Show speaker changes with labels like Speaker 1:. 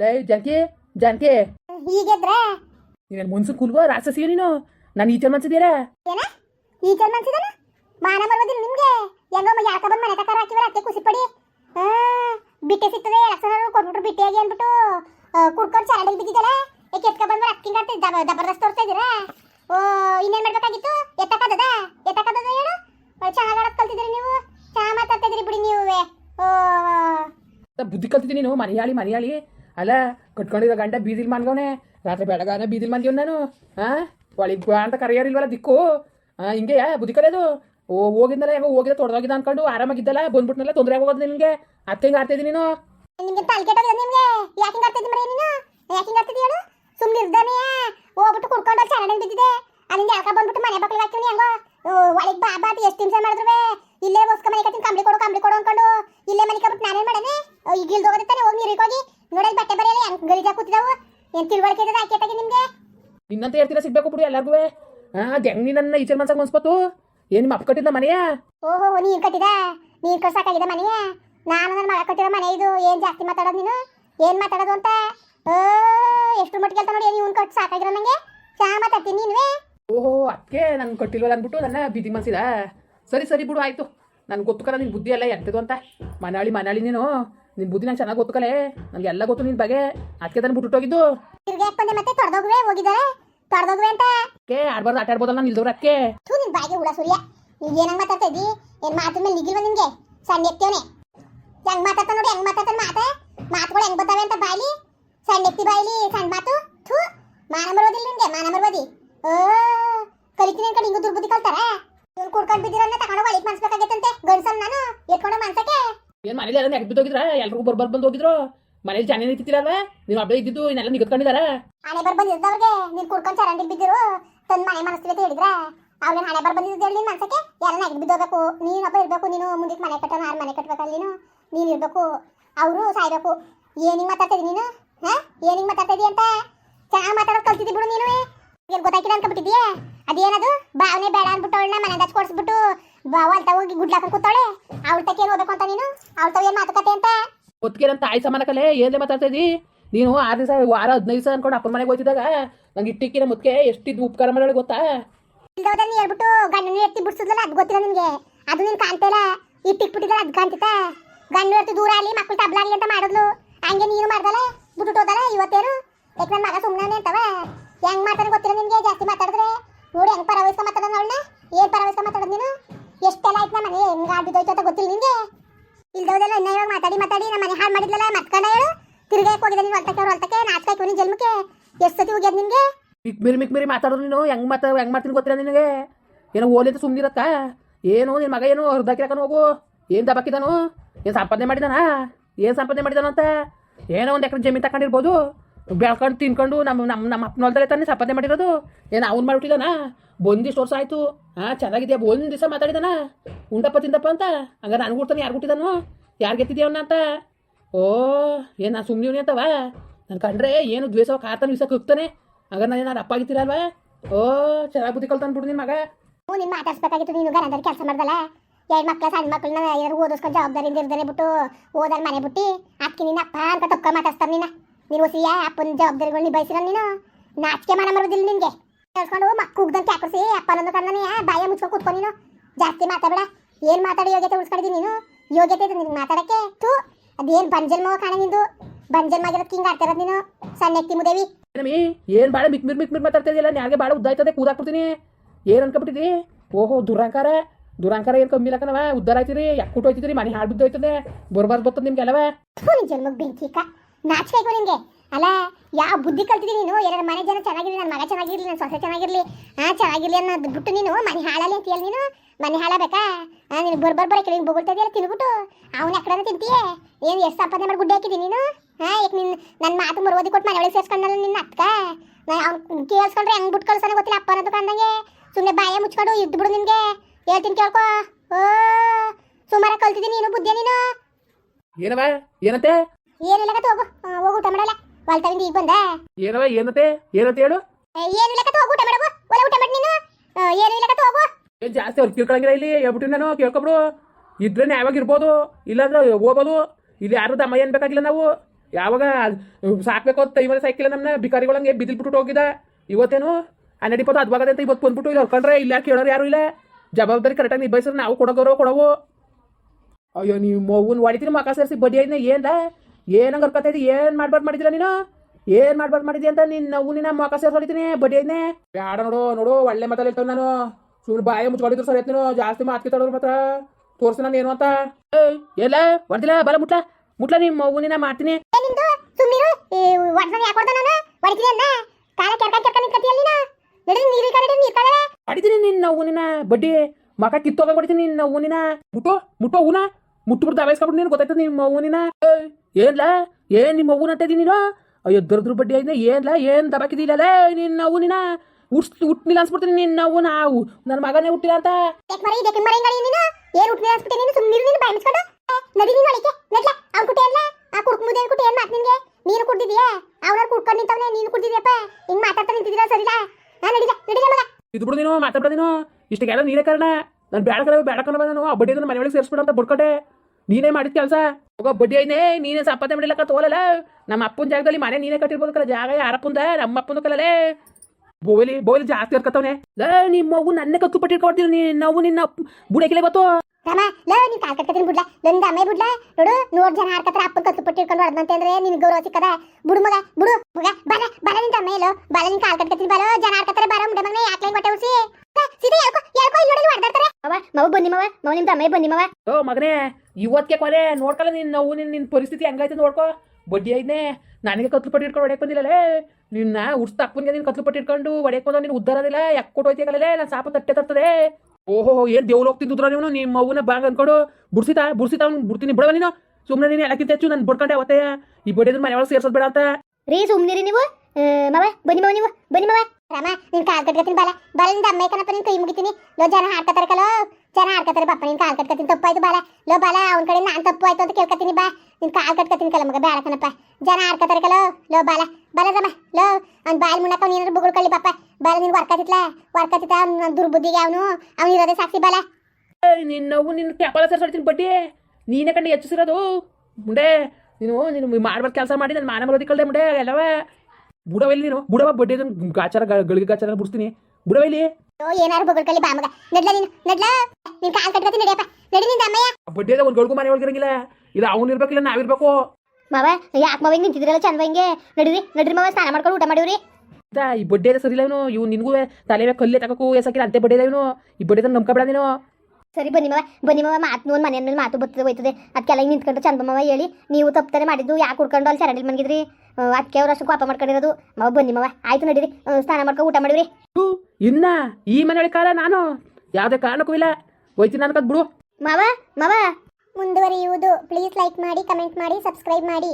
Speaker 1: ಲೇ ಜಾನಕಿ ಜಾನಕಿ.
Speaker 2: ಹೀಗೆದ್ರ?
Speaker 1: ನೀನು ಮುನ್ಸು ಕುಲ್ವ ರಾಕ್ಷಸಿಯ ನೀನು? ನಾನು ಈಚಲ್ ಮನ್ಸಿದ್ದೀರಾ
Speaker 2: ಏನ? ಈಚಲ್ ಮನ್ಸಿದನ ಮಾನ ಮರ್ವದಿಲ್ಲ ನಿಮ್ಗೆ? ಹೆಂಗೋ ಯಾಕ ಬಂದ್ ಮನೆ ತಕಾರ ಹಾಕಿವರ ಅತ್ತೆ ಖುಷಿ ಪಡಿ. ಬಿಟ್ಟೆ ಸಿಗ್ತದೆ ಲಕ್ಷಣ ಕೊಟ್ಬಿಟ್ರು ಬಿಟ್ಟಿಯಾಗಿ ಅಂದ್ಬಿಟ್ಟು ಕುಡ್ಕೊಂಡು ಚಾರಡಿಗೆ ಬಿದ್ದಿದ್ದಲ್ಲ ಯಾಕೆ ಎತ್ಕ ಬಂದ್ ಅಕ್ಕಿಂಗ್ ಅಂತ ಜಬರ್ದಸ್ತ್ ತೋರ್ತಾ ಇದ್ದೀರಾ? ಓ ಇನ್ನೇನ್ ಮಾಡ್ಬೇಕಾಗಿತ್ತು? ಎತ್ತಕ್ಕದ ಎತ್ತಕ್ಕದ ಹೇಳು? ಚೆನ್ನಾಗಿ ಆಡೋದ್ ಕಲ್ತಿದ್ರಿ ನೀವು? ಚೆನ್ನಾಗಿ ಮಾತಾಡ್ತಾ ಇದ್ರಿ ಬಿಡಿ ನೀವು. ಓ.
Speaker 1: ಬುದ್ಧಿ ಕಲ್ತಿದ್ದೀನಿ ನೀವು ಮನೆಯಾಳಿ ಮನೆಯಾಳಿ. ಅಲ್ಲ, ಕಟ್ಕೊಂಡಿರೋ ಗಂಡ ಬೀದಿಲ್ ಮನ್ಗವನೆ ರಾತ್ರಿ ಬೆಳಗಾನ ಬೀದಿಲ್ ಮನ್ಗಿವ್ ನಾನು ಹಾಂ ಒಳಗೆ ಅಂತ ಕರೆಯೋರಿಲ್ವಲ್ಲ ದಿಕ್ಕು? ಹಾಂ ಹಿಂಗೆ ಬುದ್ಧಿ ಕರೆಯೋದು ಓ ಹೋಗಿದ್ನಲ್ಲ ಹೆಂಗೋ ಹೋಗಿದ್ದ, ತೊಡೆದೋಗಿದ್ದ ಅನ್ಕೊಂಡು ಆರಾಮಾಗಿದ್ದಲ್ಲ? ಬಂದ್ಬಿಟ್ನಲ್ಲ, ತೊಂದರೆ ಆಗೋದು ನಿನಗೆ. ಅತ್ತೆ ಹಿಂಗೆ ನೀನು?
Speaker 2: ನಿಮಗೆ ತಲೆ ನಿಮಗೆ? ಯಾಕೆ ಹಿಂಗೆ ಆಡ್ತಿದ್ದಿ ನೀನು? ಯಾಕಿಂಗ್ ಆಡ್ತಿದ್ದಿ ಹೇಳು? ಸುಮ್ಮನೆ ಇರ್ದಾನೆ. ಹೋಗ್ಬಿಟ್ಟು ಕುಡ್ಕೊಂಡು ಚಾರಣ ಬಿದ್ದಿದೆ ಅಲ್ಲಿಂದ ಯಾಕ ಬಂದ್ಬಿಟ್ಟು ಮನೆ ಬಕ್ಕಳಿಗೆ ಹಾಕ್ತೀನಿ ಹೆಂಗೋ. ಒಳಗೆ ಬಾ ಬಾ, ಎಷ್ಟು ನಿಮಿಷ ಮಾಡಿದ್ರು ಇಲ್ಲೇ ಒಸ್ಕ ಮನೆ ಕಟ್ಟಿನ, ಕಂಬಳಿ ಕೊಡು ಕಂಬಳಿ ಕೊಡು ಅನ್ಕೊಂಡು ಇಲ್ಲೇ ಮನೆ ಕಬಿಟ್ಟು ನಾನೇನ್ ಮಾಡನೆ ಈಗ ಇಲ್ದ ಹೋಗುತ್ತೆ ಹೋಗಿ ನೀರಿಗೆ ಹೋಗಿ ನೋಡಲ್ ಬಟ್ಟೆ ಬರೆಯಲ್ಲ ಹೆಂಗ್ ಗಲೀಜಾಗಿ ಕೂತಿದಾವು? ಏನ್ ತಿಳುವಳಿಕೆ ಇದ್ದದ ಆಕೆ ನಿಮ್ಗೆ?
Speaker 1: ನಿನ್ನಂತ ಹೇಳ್ತೀರಾ ಸಿಗ್ಬೇಕು ಬಿಡು ಎಲ್ಲರಿಗೂ ಹಾ ಹೆಂಗ್ ನೀ ನನ್ನ ಈಚರ್ ಮನ್ಸಾಗ ಮನ್ಸ್ಬತ್ತು ಏನ್ ನಿಮ್ಮ ಅಪ್ಪ ಕಟ್ಟಿದ್ದ ಮನೆಯ?
Speaker 2: ಓಹೋ ನೀನ್ ಕಟ್ಟಿದ? ನೀನ್ ಕಟ್ಸಾಕಾಗಿದೆ ಮನೆಯ? ನಾನು ನನ್ನ ಮಗ ಕಟ್ಟಿರೋ ಮನೆ ಇದು. ಏನ್ ಜಾಸ್ತಿ ಮಾತಾಡೋದು ನೀನು? ಏನ್ ಮಾತಾಡೋದು ಅಂತ? ಓ ಎಷ್ಟು ಮಟ್ಟಿಗೆ ಅಂತ ನೋಡಿ ನೀವು ಕಟ್ ಸಾಕಾಗಿರೋ ನಂಗೆ? ಚಾ ಮಾತಾಡ್ತೀನಿ ನೀನುವೇ?
Speaker 1: ಓಹೋ ಅದಕ್ಕೆ ನಂಗೆ ಕಟ್ಟಿಲ್ವಲ್ಲ ಅಂದ್ಬಿಟ್ಟು ನನ್ನ ಬೀದಿ ಮನ್ಸಿದ? ಸರಿ ಸರಿ ಬಿಡು ಆಯ್ತು. ನನಗೆ ಗೊತ್ತಕರ ನಿನ್ ಬುದ್ಧಿ ಎಲ್ಲ ಎಂತದು ಅಂತ? ಮನಾಳಿ ಮನಾಳಿ ನೀನು. ನಿನ್ನ ಬುದ್ಧಿ ನಂಗೆ ಚೆನ್ನಾಗಿ ಗೊತ್ತುಕಲೇ ನನಗೆ ಎಲ್ಲ ಗೊತ್ತು ನಿನ್ ಬಗ್ಗೆ. ಅದಕ್ಕೆ ತಾನು ಬಿಟ್ಟುಟ್ಟೋಗಿದ್ದು
Speaker 2: ಹೋಗಿದ್ದು. ಯಾಕೆ ಬಂದೆ ಮತ್ತೆ? ತೊಡ್ದೋಗುವೆ ಹೋಗಿದ್ದಾರೆ. ತೊಡ್ದೋಗುವೆ ಅಂತ?
Speaker 1: ಅಕ್ಕೆ ಆಡ್ಬಾರ್ದು ಆಟ ಆಡ್ಬೋದಲ್ಲ ನಾನು
Speaker 2: ಥೂ ನಿನ್ ಬಾಯಿಗೆ ಹುಳ ಸೂರ್ಯ. ನೀನ್ ಏನಂಗ್ ಮಾತಾಡ್ತಾ ಇದ್ದಿ? ಏನ್ ಮಾತಿನ ಮೇಲೆ ನಿಗಿಲ್ವ ನಿನ್ಗೆ ಸಣ್ಣ ಎತ್ತೇವನೆ ಹೆಂಗ್ ಮಾತಾಡ್ತಾ ನೋಡಿ ಹೆಂಗ್ ಮಾತಾಡ್ತಾನ ಮಾತ. ಮಾತುಗಳು ಹೆಂಗ್ ಬರ್ತಾವೆ ಅಂತ ಬಾಯ್ಲಿ. ಸಣ್ಣ ಎತ್ತಿ ಬಾಯ್ಲಿ ಸಣ್ಣ ಮಾತು. ಥೂ ಮಾನ ನಿನ್ಗೆ ಓ ಕಲಿತೀನಿ ಅನ್ಕೊಂಡು ಹಿಂಗು ದುರ್ಬುದ್ಧಿ ಕಲ್ತಾರ? ಕುಡ್ಕೊಂಡ್ ಬಿದ್ದಿರೋ ತಗೊಂಡು ಒಳಗೆ ಮನ್ಸ್ಬೇಕಾಗೈತಂತೆ ಗಂಡ್ಸಲ್ ನಾನು ಎತ್ಕೊಂಡು ಮನ್ಸಕ್ಕೆ.
Speaker 1: ಏನು ಮನೇಲಿ ಎಲ್ಲ ನೆಗೆದು ಹೋಗಿದ್ರ ಎಲ್ರಿಗೂ ಬರ್ಬರ್ ಬಂದು ಹೋಗಿದ್ರು ಮನೇಲಿ ಜನ ನಿಂತಿರಲ್ಲ ನೀವು ಅಬ್ಬೇ ಇದ್ದಿದ್ದು ಇನ್ನೆಲ್ಲ ನಿಗತ್ಕೊಂಡಿದಾರ
Speaker 2: ಹಣೆ ಬರ್ ಬಂದಿದ್ದವ್ರಿಗೆ ನೀನ್ ಕುಡ್ಕೊಂಡ್ ಚರಂಡಿ ಬಿದ್ದಿರು. ತನ್ನ ಮನೆ ಮನಸ್ತೀವಿ ಅಂತ ಹೇಳಿದ್ರ. ಅವ್ರೇನ್ ಹಣೆ ಬರ್ ಬಂದಿದ್ದು ಹೇಳಿ ಮನ್ಸಕ್ಕೆ ಎಲ್ಲ ಬಿದ್ದೋಗಬೇಕು? ನೀನ್ ಅಪ್ಪ ಇರ್ಬೇಕು, ನೀನು ಮುಂದಕ್ಕೆ ಮನೆ ಕಟ್ಟೋಣ, ಆರ್ ಮನೆ ಕಟ್ಬೇಕಲ್ಲ ನೀನು. ನೀನ್ ಇರ್ಬೇಕು, ಅವರು ಸಾಯ್ಬೇಕು. ಏನಿಂಗ್ ಮಾತಾಡ್ತಾ ಇದೀನಿ ನೀನು? ಹಾ? ಏನಿಂಗ್ ಮಾತಾಡ್ತಾ ಇದೀಯ ಅಂತ? ಚೆನ್ನಾಗಿ ಮಾತಾಡೋದು ಕಲ್ತಿದ್ದಿ ಬಿಡು ನೀನು. ಗೊತ್ತಾಯ್ತಿಲ್ಲ ಅನ್ಕೊಂಡ್ಬಿಟ್ಟಿದ್ಯಾ? ಅದೇನದು? ಭಾವನೆ ಬೇಡ ಅಂದ್ಬಿಟ್ಟು ಅವಳನ್ನ ಮನೆ ಹಚ್ಚ ಹೊಲ್ತ ಹೋಗಿ ಗುಡ್ಲಾಕ ಕೂತಾಳೆ. ಅವಳ ತಕ್ಕ ಏನ್ ಓದಬೇಕು ಅಂತ ನೀನು? ಅವಳ ತಾವ್ ಏನ್ ಮಾತುಕತೆ ಅಂತ?
Speaker 1: ಒತ್ತಿಗೆ ನಮ್ಮ ತಾಯಿ ಸಮಾನಕಲೆ ಏನ್ಲೇ ಮಾತಾಡ್ತಾ ಇದ್ದಿ ನೀನು ಆರು ದಿವಸ ವಾರ ಹದಿನೈದು ದಿವಸ ಅನ್ಕೊಂಡು ಅಪ್ಪನ ಮನೆಗೆ ಹೋಗ್ತಿದ್ದಾಗ ನಂಗೆ ಇಟ್ಟಿಕ್ಕಿನ ಮುದ್ಕೆ ಎಷ್ಟಿದ್ದು ಉಪಕಾರ ಮಾಡೋಳು ಗೊತ್ತಾ?
Speaker 2: ಇಲ್ದವದನ್ನ ಹೇಳ್ಬಿಟ್ಟು ಗಂಡನ ಎತ್ತಿ ಬಿಡ್ಸಿದ್ಲಲ್ಲ ಅದು ಗೊತ್ತಿಲ್ಲ ನಿನ್ಗೆ. ಅದು ನೀನ್ ಕಾಣ್ತಿಲ್ಲ ಇಟ್ಟಿಕ್ ಇಟ್ಟಿಕ್ಬಿಟ್ಟಿದ್ದಲ್ಲ ಅದು ಕಾಣ್ತಿತ್ತ? ಗಂಡು ಎತ್ತಿ ದೂರ ಆಲಿ ಮಕ್ಕಳು ತಬ್ಲಾಗಲಿ ಅಂತ ಮಾಡಿದ್ಲು. ಹಂಗೆ ನೀನು ಮಾಡ್ದಲ್ಲ? ಬಿಟ್ಟು ಹೋದಲ್ಲ ಇವತ್ತೇನು? ಯಾಕೆ ನನ್ನ ಮಗ ಸುಮ್ಮನೆ ಅಂತವ? ಹೆಂಗ್ ಮಾತಾಡ ಗೊತ್ತಿಲ್ಲ ನಿನ್ಗೆ? ಜಾಸ್ತಿ ಮಾತಾಡಿದ್ರೆ ನೋಡಿ ಹೆಂಗ್ ಪರವಹಿಸ್ಕ ಮಾತಾಡೋಣ ಅವಳನ್ನ ಏನ್ ಪರವಹಿಸ್ಕ ಮಾತಾಡೋದು ನೀನು ಎಷ್ಟೆಲ್ಲ ಆಯ್ತು ಆಡ್ಬಿದ್ದೋಯ್ತು ಅಂತ ಗೊತ್ತಿಲ್ಲ ನಿನ್ಗೆ? ಇಲ್ದೋದೆಲ್ಲ ಇನ್ನ ಇವಾಗ ಮಾತಾಡಿ ಮಾತಾಡಿ ನಮ್ಮ ಮನೆ ಹಾಳು ಮಾಡಿದ್ಲಲ್ಲ, ಮತ್ಕೊಂಡ ಹೇಳು. ತಿರ್ಗಾಕ್ ಹೋಗಿದೆ ನೀನು ಹೊಲ್ತಕ್ಕೆ, ಅವ್ರು ಹೊಲ್ತಕ್ಕೆ. ನಾಚ್ಕಾಯ್ತು ಕೊನಿ ಜನ್ಮಕ್ಕೆ. ಎಷ್ಟು ಸತಿ ಹೋಗ್ಯದ ನಿನ್ಗೆ?
Speaker 1: ಮಿಕ್ ಮಿರಿ ಮಿಕ್ ಮಿರಿ ಮಾತಾಡೋದು ನೀನು. ಹೆಂಗ್ ಮಾತಾ, ಹೆಂಗ್ ಮಾಡ್ತೀನಿ ಗೊತ್ತಿಲ್ಲ ನಿನಗೆ? ಏನೋ ಓಲಿ ಅಂತ ಸುಮ್ಮನಿರತ್ತ ಏನು ನಿನ್ನ ಮಗ ಏನು ಹರ್ದಾಕಿರಕನ ಹೋಗು. ಏನು ದಬಾಕಿದಾನು ಏನು ಸಂಪಾದನೆ ಮಾಡಿದಾನ? ಏನು ಸಂಪಾದನೆ ಮಾಡಿದಾನು ಅಂತ? ಏನೋ ಒಂದು ಎಕರೆ ಜಮೀನು ತಕೊಂಡಿರ್ಬೋದು. ಬೆಳ್ಕೊಂಡು ತಿನ್ಕೊಂಡು ನಮ್ಮ ನಮ್ಮ ನಮ್ಮ ಅಪ್ಪನ ಹೊಲ್ದಲ್ಲೇ ತಾನೇ ಸಂಪಾದನೆ ಮಾಡಿರೋದು. ಏನು ಅವ್ನು ಮಾಡ್ಬಿಟ್ಟಿದಾನ? ಬಂದಿಷ್ಟು ವರ್ಷ ಆಯಿತು. ಹಾಂ ಚೆನ್ನಾಗಿದೆಯಾ? ಒಂದು ದಿವಸ ಮಾತಾಡಿದಾನ? ಉಂಡಪ್ಪ ತಿಂದಪ್ಪ ಅಂತ? ಹಂಗ ನಾನು ಕೊಡ್ತಾನೆ ಯಾರು ಕೊಟ್ಟಿದಾನು ಯಾರು ಗೆತ್ತಿದ್ಯಾವನ್ನ ಅಂತ? ಓ, ಏನು ನಾನು ಸುಮ್ಮನೆ ಅಂತವ? ನಾನು ಕಂಡ್ರೆ ಏನು ದ್ವೇಷ ಕಾತಾನ ವಿಷ ಕುಗ್ತಾನೆ ಹಂಗಾರೆ ನಾನು ಏನಾರು ಅಪ್ಪ ಆಗಿತ್ತಿರಲ್ವಾ ಓ, ಚೆನ್ನಾಗಿ ಬುದ್ಧಿ ಕಲ್ತಾನೆ ಬಿಡು ನಿನ್ನ ಮಗ.
Speaker 2: ಹ್ಞೂ, ನಿನ್ ಮಾತಾಡ್ಸ್ಬೇಕಾಗಿತ್ತು ನೀನು ಅಂದ್ರೆ ಕೆಲಸ ಮಾಡ್ದಲ್ಲ? ಎರಡು ಮಕ್ಕಳ ಸಣ್ಣ ಮಕ್ಕಳನ್ನ ಏನಾರು ಓದಿಸ್ಕೊಂಡು ಜವಾಬ್ದಾರಿಯಿಂದ ಇರ್ದಾನೆ ಬಿಟ್ಟು ಓದಾರ ಮನೆ ಬಿಟ್ಟು ಅದಕ್ಕೆ ನಿನ್ನ ಅಪ್ಪ ಅಂತ ತಕ್ಕ ಮಾತಾಡ್ಸ್ತಾರೆ ನೀನು. ನೀನು ಹೊಸಿಯ ಅಪ್ಪನ ಜವಾಬ್ದಾರಿಗಳು ನಿಭಾಯಿಸಿರ ನೀನು. ನಾಚಿಕೆ ಮಾಡ ಮಾಡೋದಿಲ್ಲ ನಿನ್ಗೆ. ಕೇಳ್ಕೊಂಡು ಮಕ್ಕ ಕುಗ್ದಂತೆ ಹಾಕಿಸಿ ಅಪ್ಪನೊಂದು ಕಣ್ಣನೇ ಬಾಯ ಮುಚ್ಕೊಂಡು ಕೂತ್ಕೊ ನೀನು. ಜಾಸ್ತಿ ಮಾತಾಡಬೇಡ. ಏನು ಮಾತಾಡಿ ಯೋಗ್ಯತೆ ಉಳಿಸ್ಕೊಂಡಿದ್ದೀನಿ ನೀನು? ಯೋಗ್ಯತೆ ಇದೆ ನಿನ್ಗೆ ಮಾತಾಡಕ್ಕೆ? ತೂ ಅದೇನು ಬಂಜನ್ಮ ಕಾಣ ನಿಂದು? ಬಂಜನ್ಮ ಆಗಿರೋದು ಹಿಂಗೆ ಆಡ್ತಿರೋದು ನೀನು? ಸಣ್ಣ ಅಕ್ಕಿ ಮುದೇವಿ.
Speaker 1: ಏನಮ್ಮಿ ಏನು ಭಾಳ ಮಿಕ್ ಮಿರ್ ಮಿಕ್ ಮಿರ್ ಮಾತಾಡ್ತಾ ಇದೆಯಲ್ಲ? ಯಾರಿಗೆ ಭಾಳ ಉದ್ದಾಯ್ತದೆ ಕೂದಾಕ್ಬಿಡ್ತೀನಿ. ಏನು ಅನ್ಕೊಬಿಟ್ಟಿದ್ರಿ ಓಹೋ ದುರಂಕಾರ. ದುರಂಕಾರ ಏನು ಕಮ್ಮಿ ಇಲ್ಲಕನವ? ಉದ್ದಾರ ಆಯ್ತಿರಿ ಯಾಕೆ ಕೂಟೋಯ್ತಿದ್ರಿ ಮನೆ ಹಾಳು ಬಿದ್ದೋಯ್ತದೆ. ಬರ್ಬಾರ್ದು ಬರ್ತದೆ ನಿಮ್ಗೆಲ್ಲವ?
Speaker 2: ಥು, ನಿನ್ ಜನ್ಮಕ್ ಬೆಂಕಿ ಕ. ನಾಚಿಕೆ ಆಯ್ತು ನಿನ್ಗೆ. ಅಲ್ಲ ಯಾವ ಬುದ್ಧಿ ಕಲ್ತಿದ್ದೀನಿ ನೀನು? ಎರಡು ಮನೆ ಜನ ಚೆನ್ನಾಗಿರ್ಲಿ ನನ್ನ ಮಗ ಚೆನ್ನಾಗಿರ್ಲಿ ನನ್ನ ಸೊಸೆ ಚೆನ್ನಾಗಿರ್ಲಿ. ಹಾ ಚೆನ್ನಾಗಿರ್ಲಿ ಅನ್ನೋದು ಬಿಟ್ಟು ನೀನು ಮನೆ ಹಾಳಲ್ಲಿ ಅಂತೀಯಲ್ಲ ನೀನು? ಮನೆ ಹಾಳಬೇಕಾ ಹಾಂ ನೀನು ಬರ್ ಬರ್ ಬರ ಕೆಳಗೆ ಬೊಗಳ್ತಾ ಇದೆಯಲ್ಲ ತಿನ್ಬಿಟ್ಟು. ಅವನ ಎಕ್ಕಡನ ತಿಂತೀಯೇ? ಏನು ಎಷ್ಟು ಸಂಪಾದನೆ ಮಾಡಿ ಗುಡ್ಡೆ ಹಾಕಿದ್ದೀನಿ ನೀನು? ಹಾ ಈಗ ನಿನ್ನ ನನ್ನ ಮಾತು ಮರುವದಿ ಕೊಟ್ಟು ಮನೆ ಒಳಗೆ ಸೇರ್ಸ್ಕೊಂಡಲ್ಲ ನಿನ್ನ ಅಕ್ಕ ನಾ ಅವ್ನು ಕೇಳಿಸ್ಕೊಂಡ್ರೆ ಹೆಂಗ್ ಬಿಟ್ಟು ಕಳ್ಸೋಣ ಗೊತ್ತಿಲ್ಲ ಅಪ್ಪ ಅನ್ನೋದು ಕಂದಂಗೆ ಸುಮ್ಮನೆ ಬಾಯ ಮುಚ್ಕೊಂಡು ಇದ್ಬಿಡು ಬಿಡು ನಿನ್ಗೆ. ಹೇಳ್ತೀನಿ ಕೇಳ್ಕೊ. ಓ ಸುಮಾರ ಕಲ್ತಿದ್ದೀನಿ ನೀನು ಬುದ್ಧಿ ನೀನು.
Speaker 1: ಏನವ? ಏನತ್ತೆ
Speaker 2: ಏನಿಲ್ಲ ಹೋಗು. ಹೋಗು ಊಟ ಮಾಡಲ್ಲ. ವಾಲ್ತಾವಿಂದ ಈಗ ಬಂದ.
Speaker 1: ಏನವ ಏನತೆ ಏನಂತ ಹೇಳು?
Speaker 2: ಏನು ಇಲ್ಲ ಕತ್ತು ಹೋಗು ಊಟ ಮಾಡಬು ಒಲೆ ಊಟ ಮಾಡಿ ನೀನು. ಏನು ಇಲ್ಲ ಕತ್ತು ಹೋಗು
Speaker 1: ಏನು ಜಾಸ್ತಿ ಅವ್ರು ಕೇಳ್ಕೊಳಂಗಿಲ್ಲ ಇಲ್ಲಿ? ಹೇಳ್ಬಿಟ್ಟು ನಾನು ಕೇಳ್ಕೊಬಿಡು ಇದ್ರೆ ಯಾವಾಗ ಇರ್ಬೋದು ಇಲ್ಲಾಂದ್ರೆ ಹೋಗ್ಬೋದು. ಇಲ್ಲಿ ಯಾರು ದಮ್ಮ ಏನ್ ಬೇಕಾಗಿಲ್ಲ ನಾವು. ಯಾವಾಗ ಸಾಕ್ಬೇಕು ಅಂತ ಟೈಮಲ್ಲಿ ಸಾಕಿಲ್ಲ ನಮ್ಮನ್ನ ಬಿಕಾರಿಗಳಂಗೆ ಬಿದ್ದಿಲ್ ಬಿಟ್ಟು ಹೋಗಿದ. ಇವತ್ತೇನು ಹನ್ನೆರಡು ಇಪ್ಪತ್ತು ಅಂತ ಇವತ್ತು ಬಂದ್ಬಿಟ್ಟು ಇಲ್ಲಿ ಹೊರ್ಕೊಂಡ್ರೆ ಇಲ್ಲ ಕೇಳೋರು ಯಾರು ಇಲ್ಲ. ಜವಾಬ್ದಾರಿ ಕರೆಕ್ಟಾಗಿ ನಿಭಾಯಿಸಿದ್ರೆ ನಾವು ಕೊಡೋಗರೋ ಕೊಡವು. ಅಯ್ಯೋ ನೀವು ಮಗುನ್ ಹೊಡಿತೀರಿ ಮಕ ಸೇರಿಸಿ ಬಡ್ಡಿ ಆಯ್ತು ಏನ್ದ ಏನಂಗೆ ಕತೆ ಏನ್ ಏನು ಮಾಡ್ಬಾರ್ದು ಮಾಡಿದಿಲ್ಲ ನೀನು? ಏನ್ ಮಾಡ್ಬಾರ್ದು ಮಾಡಿದಿ ಅಂತ ನಿನ್ನ ನಿನ್ನ ಮಕ ಸೇರ್ ಹೊಡಿತೀನಿ ಬಡ್ಡಿ ಐದನೇ ಬೇಡ ನೋಡು ನೋಡು ಒಳ್ಳೆ ಮಾತಲ್ಲಿ ಇರ್ತಾವೆ ನಾನು. ಸುಮ್ಮನೆ ಬಾಯ ಮುಚ್ಕೊಂಡಿದ್ರು ಸರ್ ನೀನು. ಜಾಸ್ತಿ ಮಾತ್ಕಿತಾಡೋರು ಮಾತ್ರ ತೋರಿಸಿ ನಾನು ಏನು ಅಂತ. ಎಲ್ಲ? ಹೊಡ್ದಿಲ್ಲ? ಬಲ ಮುಟ್ಲ. ಮುಟ್ಲ ನಿಮ್ಮ ಮಗುನಿನ ಮಾಡ್ತೀನಿ.
Speaker 2: ಹೊಡಿತೀನಿ
Speaker 1: ನಿನ್ನ ಊನಿನ ಬಡ್ಡಿ. ಮಕ ಕಿತ್ತೋಗ ಹೊಡಿತೀನಿ ನಿನ್ನ ಊನಿನ ಮುಟ್ಟೋ ಮುಟ್ಟೋ ಊನ? ಮುಟ್ಬಿಟ್ಟು ದಬಾಯಿಸ್ಕೊಬಿಟ್ಟು ನೀನು ಗೊತ್ತಾಯ್ತದೆ ನಿಮ್ಮ ಏಯ್, ಏನ್ಲ? ಏನ್ ನಿಮ್ಮ ಅವ್ವನ ಅಂತ ನೀನು? ಅಯ್ಯೋ ದರ್ದ್ರ ಬಡ್ಡಿ ಆಯ್ತು ಏನ್ಲ? ಏನ್ ದಬಾಕಿದಿಲ್ಲ ನಿನ್ನ ಊನಿನ ಉಟ್ ಉಟ್ನಿಲ್ಲ ಅನ್ಸ್ಬಿಡ್ತೀನಿ ನಿನ್ನ ಅವ್ವ ನಾವು. ನನ್ನ ಮಗನೇ ಹುಟ್ಟಿಲ್ಲ ಅಂತ.
Speaker 2: ನೀನು? ಏನು ಉಟ್ನಿ ಅನ್ಸ್ಬಿಟ್ಟೆ ನೀನು? ಸುಮ್ಮನಿರು ನೀನು ಬಾಯಿ ಮುಚ್ಕೊಂಡು. ನಡಿ ನೀನು ನಡ್ಲ ಅವ್ನು ಕುಟ್ಟಿ ಅಲ್ಲ? ಆ ಕುಡ್ಕ ಮುದ್ದೆ ಕುಟ್ಟಿ? ಏನು ಮಾತು ನಿನ್ಗೆ? ನೀನು ಕುಡ್ದಿದ್ಯಾ? ಅವ್ನ ಕುಡ್ಕೊಂಡು ನಿಂತವನೇ ನೀನು ಕುಡ್ದಿದ್ಯಪ್ಪ? ಹಿಂಗ್ ಮಾತಾಡ್ತಾ ನಿಂತಿದ್ದೀರಾ ಸರಿಲ್ಲ ಹಾ ನಡಿದ ನಡಿದ ಮಗ.
Speaker 1: ಇದು ಬಿಡು ನೀನು ಮಾತಾಡ್ಬಿಡ ನೀನು. ಇಷ್ಟಕ್ಕೆಲ್ಲ ನೀನೇ ಕಾರಣ. ನಾನು ಬೇಡ ಕರ ಬೇಡ ಕಣ ನಾನು. ಬಡ್ಡಿ ಮನೆ ಒಳಗೆ ಸೇರಿಸ್ಬಿಡ ಅಂತ ಬಡ್ಕೊಟ್ಟೆ ನೀನೇ ಮಾಡಿದ ಕೆಲಸ? ಹೋಗೋ ಬಡ್ಡಿ ಐನೇ ನೀನೇ ಸಂಪಾದನೆ ಮಾಡಿಲ್ಲಕ್ಕ ತೋಲಲ್ಲ ನಮ್ಮ ಅಪ್ಪನ ಜಾಗದಲ್ಲಿ ಮನೆ ನೀನೇ ಕಟ್ಟಿರ್ಬೋದಕ್ಕಲ್ಲ ಜಾಗ ಯಾರಪ್ಪಂದ ನಮ್ಮ ಅಪ್ಪನ ಕಲ್ಲಲೇ. ಬೋಲಿ ಬೋಲಿ ಜಾಸ್ತಿ ಇರ್ಕತ್ತವನೆ. ಲೇ ನಿಮ್ಮ ಮಗು ನನ್ನೇ ಕತ್ತು ಪಟ್ಟಿರ್ಕೊಡ್ತೀನಿ ನೀ ನಾವು ನಿನ್ನ ಬುಡಕಿಲೆ ಬತ್ತು
Speaker 2: ರಾಮ ಲೋ ನೀನ್ ಕಾಲ್ ಕಟ್ಕತ್ತೀನಿ ಬಿಡ್ಲ. ನಂದ ಅಮ್ಮೆ ಬಿಡ್ಲ. ನೋಡು ನೂರ್ ಜನ ಆಡ್ಕತ್ರ ಅಪ್ಪನ ಕತ್ತು ಪಟ್ಟಿ ಇಟ್ಕೊಂಡು ಹೊಡೆದಂತೆ ಅಂದ್ರೆ ನಿನ್ ಗೌರವ ಸಿಕ್ಕದ? ಬುಡು ಮಗ ಬುಡು ಮಗ ಬರ ಬರ ನಿಂತ ಅಮ್ಮ ಎಲ್ಲೋ. ಬಲ ನಿನ್ ಕಾಲ್ ಕಟ್ಕತ್ತೀನಿ ಬಲ. ಜನ ಆಡ್ಕತ್ತಾರೆ ಬರ ಮುಂಡೆ ಮಗನೇ ಯಾಕೆ ಹೊಟ್ಟೆ ಉಸಿ ಸೀದಾ ಹೇಳ್ಕೊ ಹೇಳ್ಕೊ ಇಲ್ಲಿ ನೋಡಿ ಹೊಡೆದಾಡ್ತಾರೆ ಮವ ಮವ ಬನ್ನಿ ಮವ. ಮವ ನಿಮ್ದು ಅಮ್ಮೆ ಬನ್ನಿ ಮವ.
Speaker 1: ಓ ಮಗನೇ ಇವತ್ತಿಗೆ ಕೊನೆ, ನೋಡ್ಕಲ್ಲ ನಿನ್ನ ನಾವು ನಿನ್ನ ನಿನ್ನ ಪರಿಸ್ಥಿತಿ ಹೆಂಗೈತೆ ನೋಡ್ಕೋ. ಬಡ್ಡಿ ಐದನೇ, ನನಗೆ ಕತ್ಲು ಪಟ್ಟಿ ಇಟ್ಕೊಂಡು ಹೊಡೆಯಕ್ಕೆ ಬಂದಿಲ್ಲಲೇ. ನಿನ್ನ ಉಡ್ಸ್ತ ಅಪ್ಪನಿಗೆ ನೀನು ಕತ್ಲು ಪಟ್ಟಿ ಇಟ್ಕೊಂಡು ಹೊಡೆಯಕ್ಕೆ ಬಂದ ನೀನು ಉದ್ದಾರದಿಲ್ಲ ಯಾಕೆ ಕೊಟ್ಟು ಹೋಯ್ತಿಯಲ್ಲೇ ನಾನು ಸಾಪ ತಟ್ಟೆ ತರ್ತದೆ. ಓಹೋ, ಏನು ದೇವ್ರು ಹೋಗ್ತಿದ್ದುದ್ರ ನೀವು ನಿಮ್ಮ ಮಗುನ ಬಾಂಗ್ ಅನ್ಕೊಂಡು ಬುಡ್ಸಿತಾ ಬುಡ್ಸಿತಾ ಅವ್ನು ಬಿಡ್ತೀನಿ. ಬಿಡವ ನೀನು? ಸುಮ್ಮನೆ ನೀನು ಎಲ್ಲಕ್ಕಿಂತ ಹೆಚ್ಚು ನಾನು ಬಡ್ಕೊಂಡೆ ಅವತ್ತೇ. ಈ ಬಡ್ಡಿ ಮನೆ ಒಳಗೆ ಸೇರ್ಸೋದು ಬೇಡ ಅಂತ.
Speaker 2: ರೀ, ಸುಮ್ನಿರಿ ನೀವು. ಮವ, ಬನ್ನಿ ಮವ ನೀವು. ಬನ್ನಿ ಮವ. ರಾಮ, ನಿನ್ ಕಾಲ್ ಕಟ್ಕತ್ತೀನಿ ಬಾಲ. ಬಾಲ ನಿಂದ ಅಮ್ಮ ಕಣಪ್ಪ, ನಿನ್ ಕೈ ಮುಗಿತೀನಿ. ಲೋ, ಜನ ಆಡ್ಕತಾರೆ ಕಲೋ. ಜನ ಆಡ್ಕತಾರೆ ಬಪ್ಪ, ನಿನ್ ಕಾಲ್ ಕಟ್ಕತ್ತೀನಿ ತಪ್ಪಾಯ್ತು ಬಾಲ. ಲೋ, ಬಾಲ, ಅವ್ನ ಕಡೆ ನಾನ್ ತಪ್ಪು ಆಯ್ತು ಅಂತ ಕೇಳ್ಕತೀನಿ ಬಾ. ನಿನ್ ಕಾಲ್ ಕಟ್ಕತೀನಿ ಕಲ ಮಗ ಬೇಡ ಕಣಪ್ಪ. ಜನ ಆಡ್ಕತಾರೆ ಕಲೋ. ಲೋ, ಬಾಲ. ಬಲ ರಮ, ಲೋ. ಅವ್ನ್ ಬಾಯಿ ಮುನ್ನಕ ಅವ್ನು ಏನಾದ್ರು ಬುಗುಳ್ ಕಳ್ಳಿ ಬಪ್ಪ ಬಾಲ, ನಿನ್ ವರ್ಕತಿತ್ಲ. ವರ್ಕತ್ತಿತ್ತ ಅವ್ನ ದುರ್ಬುದ್ಧಿಗೆ ಅವನು. ಅವ್ನು ಇರೋದೇ ಸಾಕ್ಷಿ ಬಾಲ.
Speaker 1: ನಿನ್ನ ನಾವು ನಿನ್ನ ಕ್ಯಾಪಲ ಸೇರ್ಸಾಡ್ತೀನಿ ಬಡ್ಡಿ. ನೀನೇ ಕಂಡು ಹೆಚ್ಚಿಸಿರೋದು ಮುಂಡೆ ನೀನು ನೀನು ಮಾಡ್ಬಾರ್ದು ಕೆಲಸ ಮಾಡಿ, ನಾನು ಮಾನ ಮರೋದಿ ಕಳ್ದೆ ಮುಂಡೆ ಎಲ್ಲವ. ಬುಡವೆಲ್ಲಿ ನೀನು ಬುಡವ ಬಡ್ಡಿ ಗಾಚಾರ ಗಳಿಗೆ ಗಾಚಾರ ಬಿಡಿಸ್ತೀನಿ. ಬುಡವೆಲ್ಲಿ
Speaker 2: ಓ ಏನಾರು ಬುಗುಳ್ ಕಳ್ಳಿ ಬಾ ಮಗ. ನಡ್ಲ ನೀನು ನಡ್ಲ. ನಿನ್ ಕಾಲ್ ಕಟ್ಕತೀನಿ ನಡಿಯಪ್ಪ. ನಡಿ ನಿಂದ ಅಮ್ಮಯ್ಯ.
Speaker 1: ಬಡ್ಡಿ ಒಂದು ಗಳಿಗೂ ಮನೆ ಒಳಗಿರಂಗಿಲ್ಲ. ಇಲ್ಲ ಅವ್ನು ಇರ್ಬೇಕಿಲ್ಲ ನಾವಿರ್ಬೇಕು
Speaker 2: ಮಾವ ಯಾಕೆ ಮಾವ ಹಿಂಗೆ ನಿಂತಿದ್ರಲ್ಲ ಚಂದ ಹಿಂಗೆ? ನಡೀರಿ ನಡ್ರಿ ಮಾವ ಸ್ನಾನ ಮಾಡ್ಕೊಂಡು ಊಟ ಮಾಡಿವ್ರಿ.
Speaker 1: ಆಯ್ತಾ ಈ ಬಡ್ಡಿ ಅದ ಸರಿ ಇಲ್ಲ ಇವನು. ಇವ್ ನಿನ್ಗೂ ತಲೆ ಕಲ್ಲೆ ತಗೋಕು ಎಸಕಿಲ್ಲ ಅಂತೆ ಬಡ್ಡಿ ಅದ ಇವನು. ಈ ಬಡ್ಡೆದ ನಂಬ್ಕೊಬೇಡ ನೀನು.
Speaker 2: ಸರಿ ಬನ್ನಿ ಮಾವ ಬನ್ನಿ ಮಾವ ಮಾತು ನೋನ್ ಮನೆ ಮೇಲೆ ಮಾತು ಬರ್ತದೆ ಹೋಯ್ತದೆ. ಅದಕ್ಕೆಲ್ಲ ಹಿಂಗೆ ನಿಂತ್ಕೊಂಡು ಚಂದ ಮಾವ ಹೇಳಿ. ನೀವು ತಪ್ಪುತ್ತಾರೆ ಮಾಡಿದ್ದು ಯಾಕೆ ಕುಡ್ಕೊಂಡು ಅಲ್ಲಿ ಚರಂಡಿ ಮನ್ಗಿದ್ರಿ? ಅದಕ್ಕೆ ಅವ್ರು ಅಷ್ಟು ಕೋಪ ಮಾಡ್ಕೊಂಡಿರೋದು. ಮಾವ ಬನ್ನಿ ಮಾವ ಆಯ್ತು ನಡೀರಿ. ಸ್ನಾನ ಮಾಡ್ಕೊ ಊಟ ಮಾಡಿವ್ರಿ.
Speaker 1: ಇನ್ನ ಈ ಮನೆಯೊಳಗೆ ಕಾಲ ನಾನು. ಯಾವುದೇ ಕಾರಣಕ್ಕೂ ಇಲ್ಲ. ಹೋಯ್ತೀನಿ ಅನ್ಕದ್ ಬಿಡು.
Speaker 2: ಮಾವ ಮಾವ. ಮುಂದುವರಿಯುವುದು. ಪ್ಲೀಸ್ ಲೈಕ್ ಮಾಡಿ ಕಮೆಂಟ್ ಮಾಡಿ ಸಬ್ಸ್ಕ್ರೈಬ್ ಮಾಡಿ.